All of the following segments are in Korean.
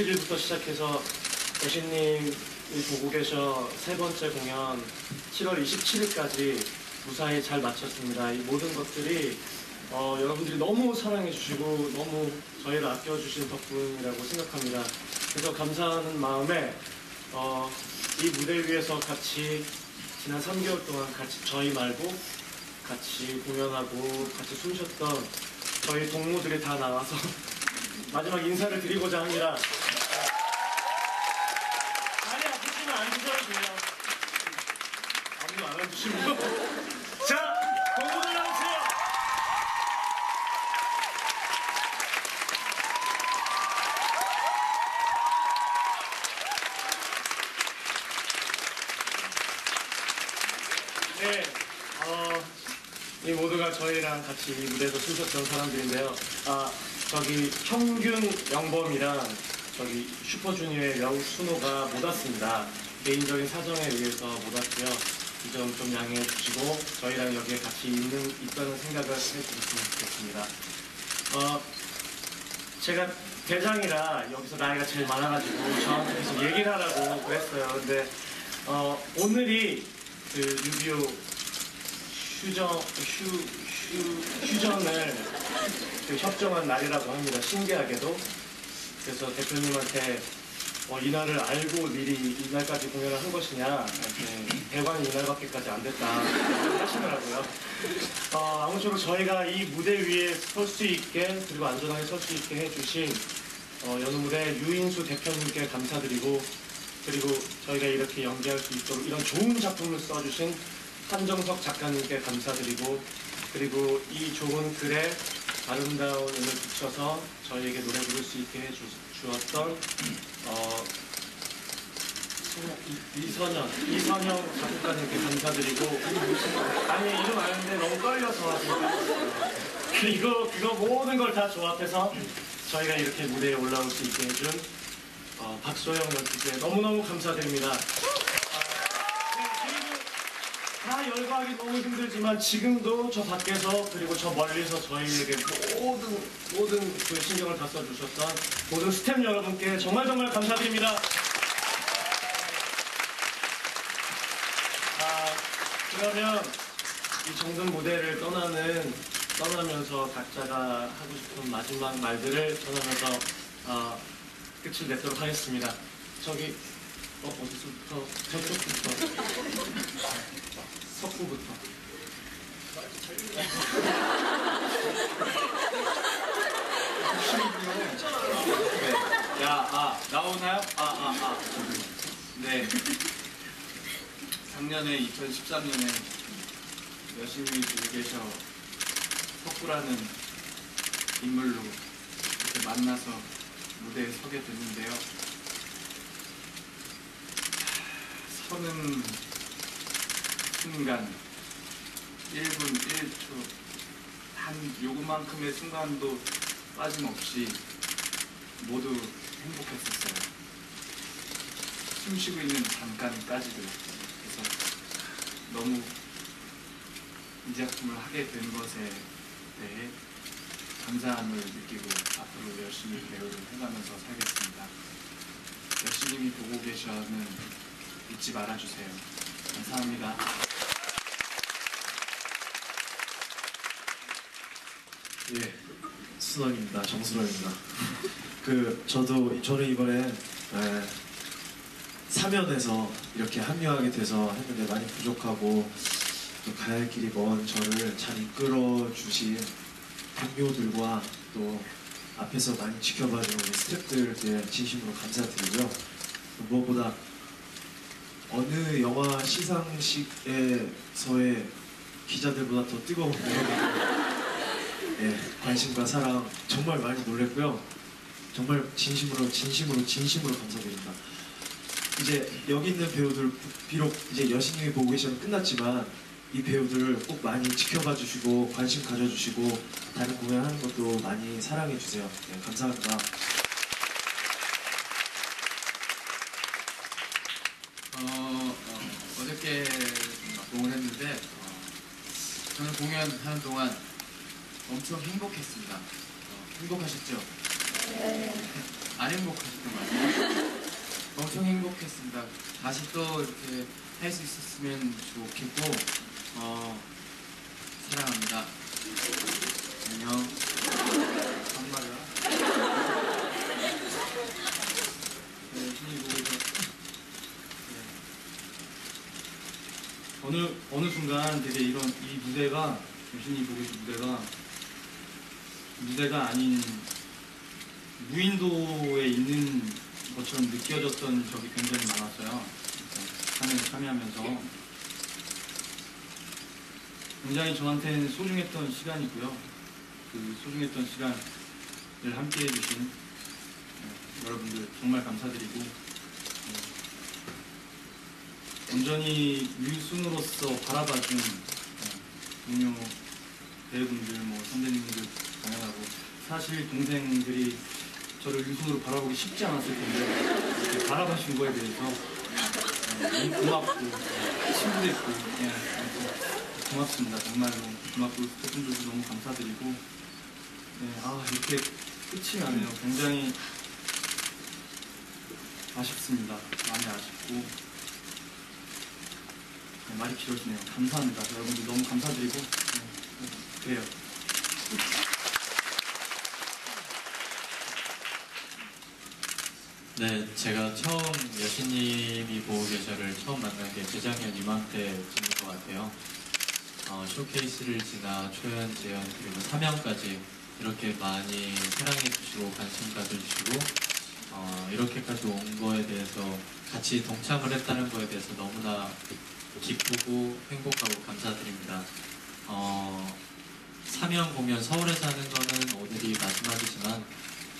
4월 27일부터 시작해서 여신님이 보고 계셔 세 번째 공연 7월 27일까지 무사히 잘 마쳤습니다. 이 모든 것들이 어, 여러분들이 너무 사랑해 주시고 너무 저희를 아껴주신 덕분이라고 생각합니다. 그래서 감사하는 마음에 어, 이 무대 위에서 같이 지난 3개월 동안 같이 저희 말고 같이 공연하고 같이 숨쉬었던 저희 동무들이 다 나와서 마지막 인사를 드리고자 합니다. 다리 아프시면 안 드셔도 돼요. 아무도 안 해 자, 동무들 나오세요. 네, 어, 이 모두가 저희랑 같이 이 무대에서 숨쉬었던 사람들인데요. 아, 저기 평균 영범이랑 저기 슈퍼주니어의 명순호가 못 왔습니다. 개인적인 사정에 의해서 못 왔고요. 이 점 좀 양해해 주시고 저희랑 여기에 같이 있는 있다는 생각을 해주셨으면 좋겠습니다. 어, 제가 대장이라 여기서 나이가 제일 많아가지고 저한테 계속 얘기를 하라고 그랬어요. 근데 어, 오늘이 그 유비오 휴정 휴, 휴, 휴전을 그 협정한 날이라고 합니다. 신기하게도 그래서 대표님한테 어, 이날을 알고 미리 이날까지 공연을 한 것이냐. 이렇게 대관이 이날밖에까지 안 됐다. 하시더라고요. 어, 아무쪼록 저희가 이 무대 위에 설 수 있게 그리고 안전하게 설 수 있게 해주신 어, 여느 무대 유인수 대표님께 감사드리고 그리고 저희가 이렇게 연기할 수 있도록 이런 좋은 작품을 써주신 한정석 작가님께 감사드리고 그리고 이 좋은 글에 아름다운 음을 붙여서 저희에게 노래 부를 수 있게 해주 었던 어, 이- 이선영, 이선영 작곡가님께 감사드리고 아니 이름 아는데 너무 떨려서 그리고 그거 모든 걸 다 조합해서 저희가 이렇게 무대에 올라올 수 있게 해준 어, 박소영 연출께 너무너무 감사드립니다. 다 열거하기 너무 힘들지만 지금도 저 밖에서 그리고 저 멀리서 저희에게 모든 모든 그 신경을 다 써주셨던 모든 스태프 여러분께 정말 정말 감사드립니다. 아 그러면 이 정든 무대를 떠나는 떠나면서 각자가 하고 싶은 마지막 말들을 전하면서 어, 끝을 냈도록 하겠습니다. 저기 어 어디서부터 저쪽부터 석구부터. 네. 야, 아, 나오나요? 아, 아, 아. 네. 작년에 2013년에 여신님이 보고 계셔 석구라는 인물로 이렇게 만나서 무대에 서게 됐는데요. 서는 순간 1분 1초 한 요구만큼의 순간도 빠짐없이 모두 행복했었어요. 숨 쉬고 있는 잠깐까지도. 그래서 너무 이 작품을 하게 된 것에 대해 감사함을 느끼고 앞으로 열심히 배우를 해가면서 살겠습니다. 열심히 보고 계셔는 잊지 말아주세요. 감사합니다. 예, 수원입니다. 정수로입니다. 그 저도 저는 이번에 에, 사면에서 이렇게 합류하게 돼서 했는데 많이 부족하고 또 가야 할 길이 먼 저를 잘 이끌어 주신 동료들과 또 앞에서 많이 지켜봐준 우리 스태프들께 진심으로 감사드리고요. 무엇보다 어느 영화 시상식에서의 기자들보다 더 뜨거운 예, 관심과 사랑 정말 많이 놀랬고요. 정말 진심으로 진심으로 진심으로 감사드립니다. 이제 여기 있는 배우들 비록 이제 여신님이 보고 계시면 끝났지만 이 배우들을 꼭 많이 지켜봐 주시고 관심 가져 주시고 다른 공연하는 것도 많이 사랑해 주세요. 네, 감사합니다. 어, 어, 저께 공을 했는데 어, 저는 공연하는 동안 엄청 행복했습니다. 어, 행복하셨죠? 안 행복하셨던 것 같아요. 엄청 행복했습니다. 다시 또 이렇게 할 수 있었으면 좋겠고, 어, 사랑합니다. 안녕. 한마디야. 네, 보고서 네. 어느 어느 순간 되게 이런 이 무대가 유신이 보고 있는 무대가 무대가 아닌 무인도에 있는 것처럼 느껴졌던 적이 굉장히 많았어요. 참여 참여하면서 굉장히 저한테는 소중했던 시간이고요. 그 소중했던 시간을 함께 해주신 네, 여러분들 정말 감사드리고 네, 온전히 뮤순으로서 바라봐준 네, 동료 배우분들, 뭐 선배님들 당연하고 사실 동생들이 저를 유순으로 바라보기 쉽지 않았을 텐데 이렇게 바라봐준 거에 대해서 네, 너무 고맙고 네, 네, 아무튼 고맙습니다. 정말로 고맙고 스태프분들도 너무 감사드리고 네, 아 이렇게 끝이 나네요. 굉장히 아쉽습니다. 많이 아쉽고 네, 말이 길어지네요. 감사합니다. 여러분들 너무 감사드리고 그래요. 네, 제가 처음 여신님이 보고 계셔를 처음 만난 게 재작년 이맘때쯤인 것 같아요. 어, 쇼케이스를 지나 초연, 재연, 그리고 3연까지 이렇게 많이 사랑해주시고 관심 가져주시고 어, 이렇게까지 온 거에 대해서 같이 동참을 했다는 거에 대해서 너무나 기쁘고 행복하고 감사드립니다. 어, 3연 공연 서울에서 하는 거는 오늘이 마지막이지만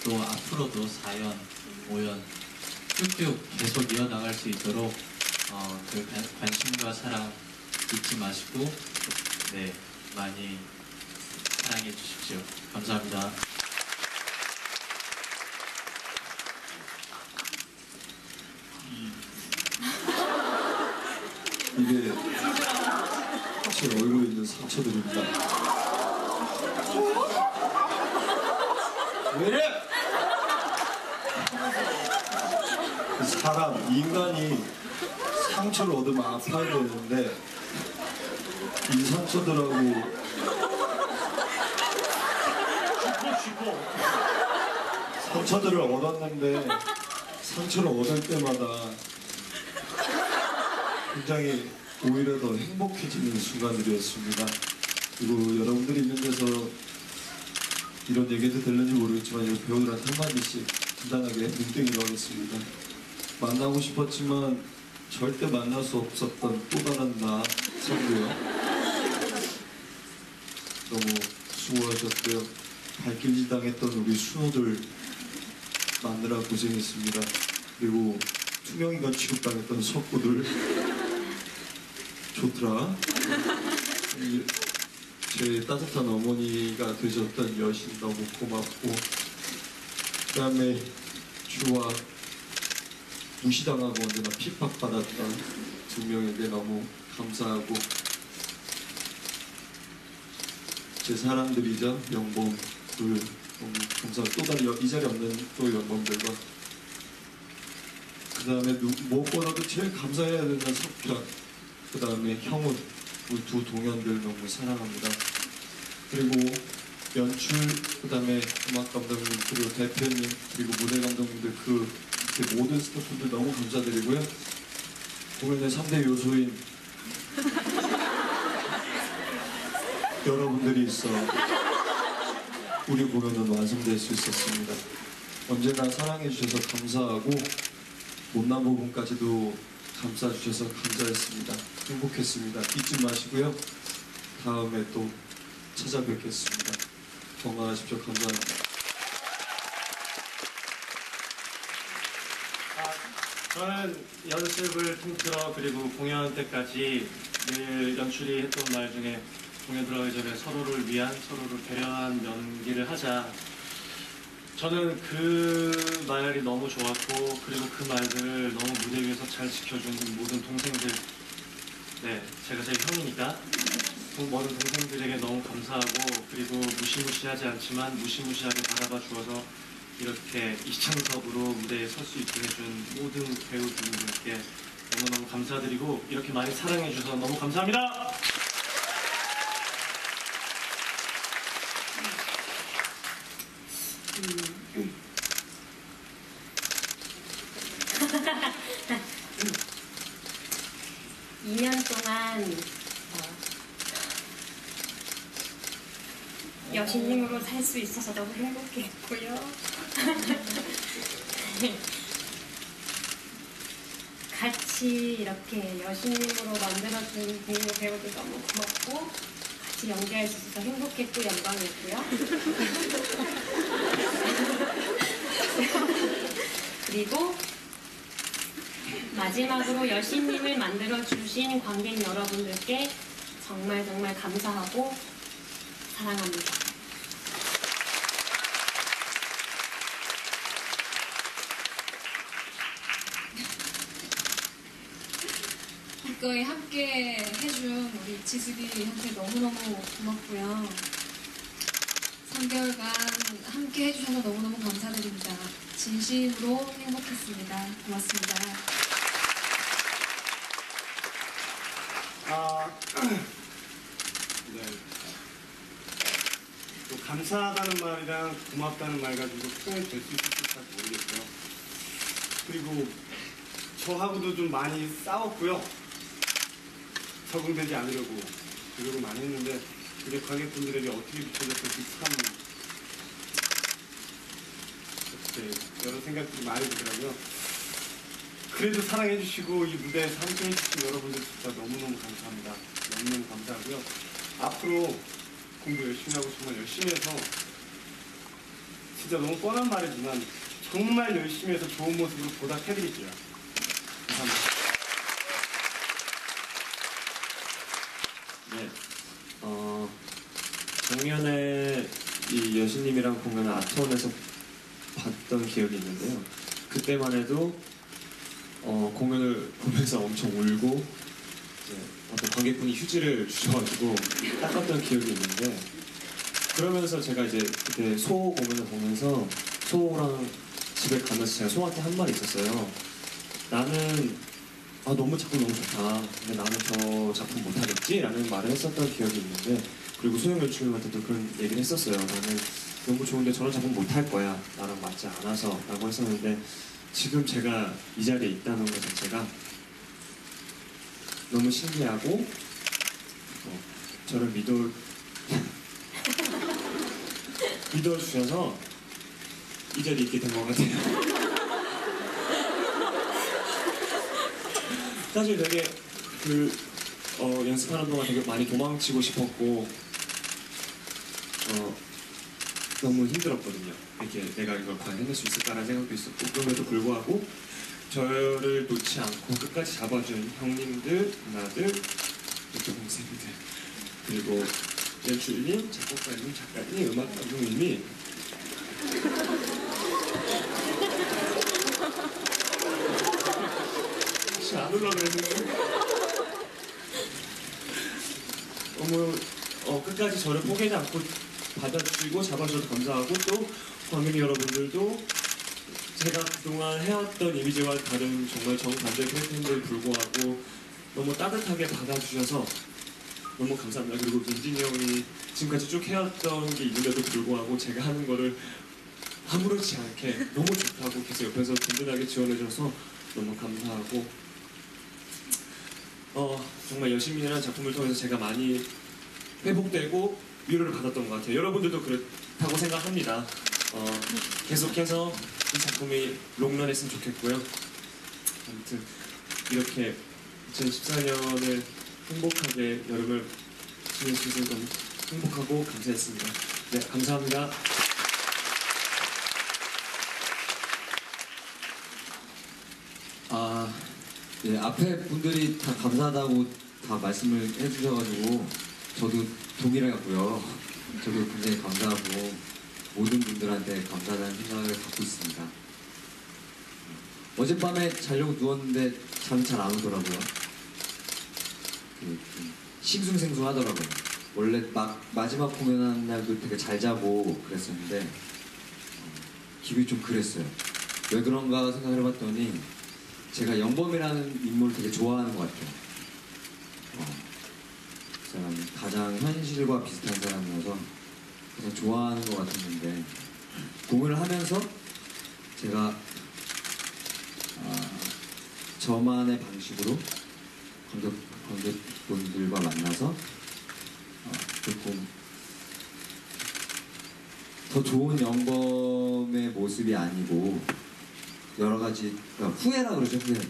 또 앞으로도 4연, 5연 쭉쭉 계속 이어나갈 수 있도록 어, 그 관- 관심과 사랑 잊지 마시고 네 많이 사랑해 주십시오. 감사합니다. 이게 제 얼굴에 있는 상처들입니다. 왜 이래? 사람, 인간이 상처를 얻으면 아파야 되는데 이 상처들하고 상처들을 얻었는데 상처를 얻을 때마다 굉장히 오히려 더 행복해지는 순간들이었습니다. 그리고 여러분들이 있는 데서 이런 얘기도 들는지 모르겠지만 이 배우들한테 한마디씩 간단하게 눈땡이 넣겠습니다. 만나고 싶었지만 절대 만날 수 없었던 또 다른 나 성도요. 너무 수고하셨고요. 발길질 당했던 우리 순호들 마느라 고생했습니다. 그리고 투명인간 취급당했던 석구들 좋더라. 이- 제 따뜻한 어머니가 되셨던 여신 너무 고맙고 그 다음에 주와 무시당하고 언제나 핍박받았던 두 명에게 너무 감사하고 제 사람들이자 영범 둘 너무 감사하고 또 다른 여- 이 자리에 없는 또 영범들과 그 다음에 무엇보다도 제일 감사해야 되는 석현 그 다음에 형훈 우리 두 동현들 너무 사랑합니다. 그리고 연출 그 다음에 음악 감독님 그리고 대표님 그리고 무대 감독님들 그 모든 스태프분들 너무 감사드리고요 공연의 3대 요소인 여러분들이 있어 우리 공연은 완성될 수 있었습니다. 언제나 사랑해 주셔서 감사하고 못난 부분까지도 감싸 주셔서 감사했습니다. 행복했습니다. 잊지 마시고요. 다음에 또 찾아뵙겠습니다. 건강하십시오. 감사합니다. 아, 저는 연습을 통틀어 그리고 공연 때까지 늘 연출이 했던 말 중에 공연 들어가기 전에 서로를 위한 서로를 배려한 연기를 하자. 저는 그 말이 너무 좋았고 그리고 그 말들을 너무 무대 위에서 잘 지켜준 모든 동생들 네, 제가 제일 형이니까 동- 모든 동생들에게 너무 감사하고 그리고 무시무시하지 않지만 무시무시하게 바라봐 주어서 이렇게 이창섭으로 무대에 설 수 있게 해준 모든 배우분들께 너무너무 감사드리고 이렇게 많이 사랑해 주셔서 너무 감사합니다. 이 년 동안 어, 여신님으로 살 수 있어서 너무 행복했고요. 같 이 이렇게 여신님으로 만들어준 동료 배우들 너무 고맙고 같이 연기할 수 있어서 행복했고 영광이었고요. 그리고 마지막으로 여신님을 만들어주신 관객 여러분들께 정말 정말 감사하고 사랑합니다. 기꺼이 함께 해준 우리 지숙이한테 너무너무 고맙고요. 3개월간 함께 해주셔서 너무너무 감사드립니다. 진심으로 행복했습니다. 고맙습니다. 아, 네. 또 감사하다는 말이랑 고맙다는 말 가지고 표현이 될 수 있을지 잘 모르겠고요. 그리고 저하고도 좀 많이 싸웠고요. 적응되지 않으려고 노력을 많이 했는데 그게 관객분들에게 어떻게 비춰졌을지 참 그때 여러 생각들이 많이 들더라고요. 그래도 사랑해주시고 이 무대에서 함께 해주신 여러분들 진짜 너무너무 감사합니다. 너무너무 감사하고요. 앞으로 공부 열심히 하고 정말 열심히 해서 진짜 너무 뻔한 말이지만 정말 열심히 해서 좋은 모습으로 보답해드릴게요. 감사합니다. 네. 어, 작년에 이 여신님이랑 공연을 아트원에서 봤던 기억이 있는데요. 그때만 해도 어, 공연을 보면서 엄청 울고 이제 어떤 관객분이 휴지를 주셔가지고 닦았던 기억이 있는데 그러면서 제가 이제 그때 소 공연을 보면서 소랑 집에 가면서 제가 소한테 한 말이 있었어요. 나는 아 너무 작품 너무 좋다. 근데 나는 저 작품 못하겠지? 라는 말을 했었던 기억이 있는데 그리고 소영 연출님한테도 그런 얘기를 했었어요. 나는 너무 좋은데 저런 작품 못 할 거야. 나랑 맞지 않아서 라고 했었는데 지금 제가 이 자리에 있다는 것 자체가 너무 신기하고 어, 저를 믿어 믿어주셔서 이 자리에 있게 된 것 같아요. 사실 되게 그 어, 연습하는 동안 되게 많이 도망치고 싶었고 어, 너무 힘들었거든요. 이렇게 내가 이걸 과연 해낼 수 있을까라는 생각도 있었고 그럼에도 불구하고 저를 놓지 않고 끝까지 잡아준 형님들, 누나들, 이렇게 동생들 그리고 연출님, 작곡가님, 작가님, 음악 감독님이 사실 안 올라 그랬는데 너무 어, 끝까지 저를 포기하지 않고 받아주시고 잡아주셔서 감사하고 또 관객 여러분들도 제가 그동안 해왔던 이미지와 다른 정말 정반대 캐릭터인데도 불구하고 너무 따뜻하게 받아주셔서 너무 감사합니다. 그리고 민진이 형이 지금까지 쭉 해왔던 게 있는데도 불구하고 제가 하는 거를 아무렇지 않게 너무 좋다고 계속 옆에서 든든하게 지원해줘서 너무 감사하고 어, 정말 여신민이라는 작품을 통해서 제가 많이 회복되고 위로를 받았던 것 같아요. 여러분들도 그렇다고 생각합니다. 어, 계속해서 이 작품이 롱런했으면 좋겠고요. 아무튼 이렇게 2014년을 행복하게 여름을 지낼 수 있어서 너무 행복하고 감사했습니다. 네, 감사합니다. 아, 예, 앞에 분들이 다 감사하다고 다 말씀을 해주셔가지고 저도 동일하고요. 저도 굉장히 감사하고 모든 분들한테 감사하다는 생각을 갖고 있습니다. 어젯밤에 자려고 누웠는데 잠이 잘 안 오더라고요. 그좀 싱숭생숭하더라고요. 원래 막 마지막 공연하는 날도 되게 잘 자고 그랬었는데 어, 기분이 좀 그랬어요. 왜 그런가 생각을 해봤더니 제가 영범이라는 인물을 되게 좋아하는 것 같아요. 어, 그 사람 가장 현실과 비슷한 사람이어서 그냥 좋아하는 것 같았는데 공연을 하면서 제가 아, 저만의 방식으로 관객, 관객분들과 만나서 어, 조금 더 좋은 영범의 모습이 아니고 여러 가지 그러니까 후회라 그러죠 후회.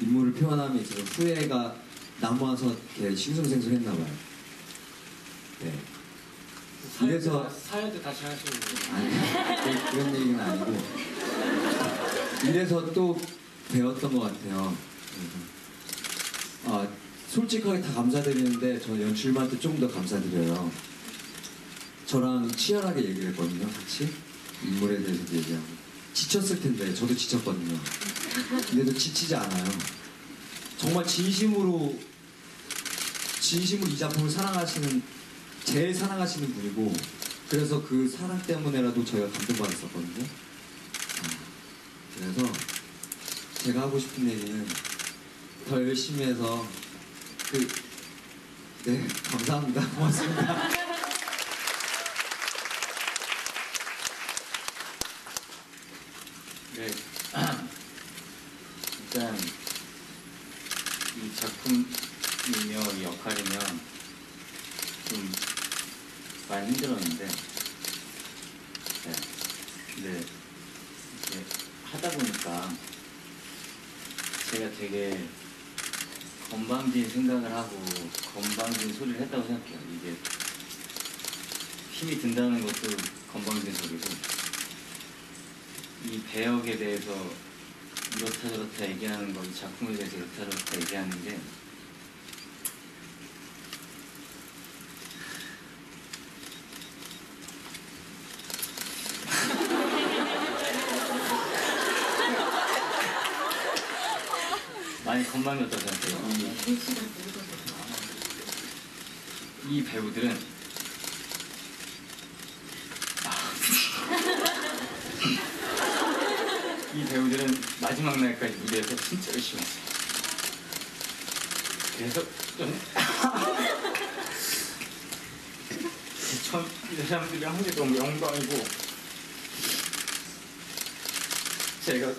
인물을 표현함에 있어서 후회가 남아서 이렇게 싱숭생숭했나 봐요. 네. 이래서 사연도 다시 아니 그- 그런 얘기는 아니고 이래서 또 배웠던 것 같아요. 그래서 아 솔직하게 다 감사드리는데 저는 연출만한테 조금 더 감사드려요. 저랑 치열하게 얘기를 했거든요, 같이 인물에 대해서 얘기하고 지쳤을 텐데 저도 지쳤거든요. 근데도 지치지 않아요. 정말 진심으로 진심으로 이 작품을 사랑하시는 제일 사랑하시는 분이고 그래서 그 사랑 때문에라도 저희가 감동받았었거든요. 어, 그래서 제가 하고 싶은 얘기는 더 열심히 해서 그 네, 감사합니다. 고맙습니다. 네. 일단 이 작품이며 이 역할이며 좀 많이 힘들었는데 네. 근데 이렇게 하다 보니까 제가 되게 건방진 생각을 하고 건방진 소리를 했다고 생각해요. 이게 힘이 든다는 것도 건방진 소리고 이 배역에 대해서 이렇다 저렇다 얘기하는 거, 이 작품에 대해서 이렇다 저렇다 얘기하는 게 건방졌다고 생각해요. 이, 이 배우들은 이 배우들은 마지막 날까지 무대에서 진짜 열심히 했어요. 그래서 저는 처음 이 사람들이랑 한게 너무 영광이고 제가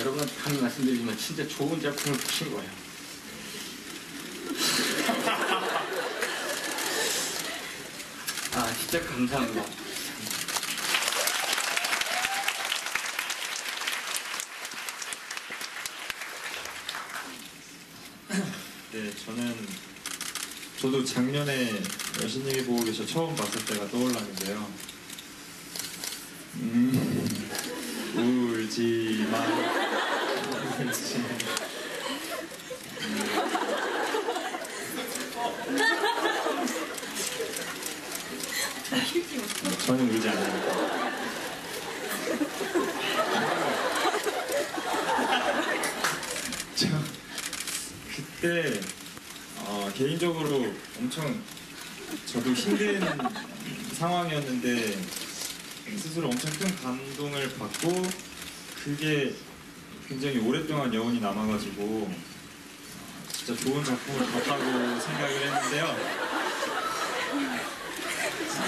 여러분한테 말씀드리지만 진짜 좋은 작품을 보신 거예요. 아 진짜 감사합니다. 네, 저는 저도 작년에 여신님이 보고 계셔 처음 봤을 때가 떠올랐는데요. 음, 울지 마. 울지 마. 음. 전혀 울지 않아요. 저 그때 어, 개인적으로 엄청 저도 힘든 상황이었는데 스스로 엄청 큰 감동을 받고 그게 굉장히 오랫동안 여운이 남아가지고 어, 진짜 좋은 작품을 봤다고 생각을 했는데요.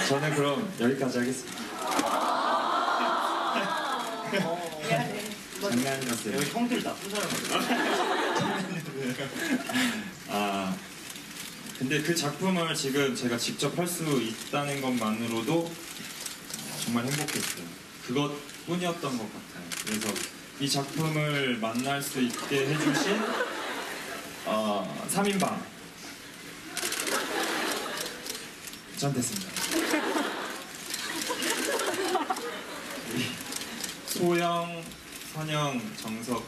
저는 그럼 여기까지 하겠습니다. 장난이었어요. 여기 형들 나쁜 사람 아 근데 그 작품을 지금 제가 직접 할 수 있다는 것만으로도 어, 정말 행복했어요. 그것뿐이었던 것 같아요. 그래서 이 작품을 만날 수 있게 해주신 어, 3인방 전 됐습니다. 소영, 선영, 정석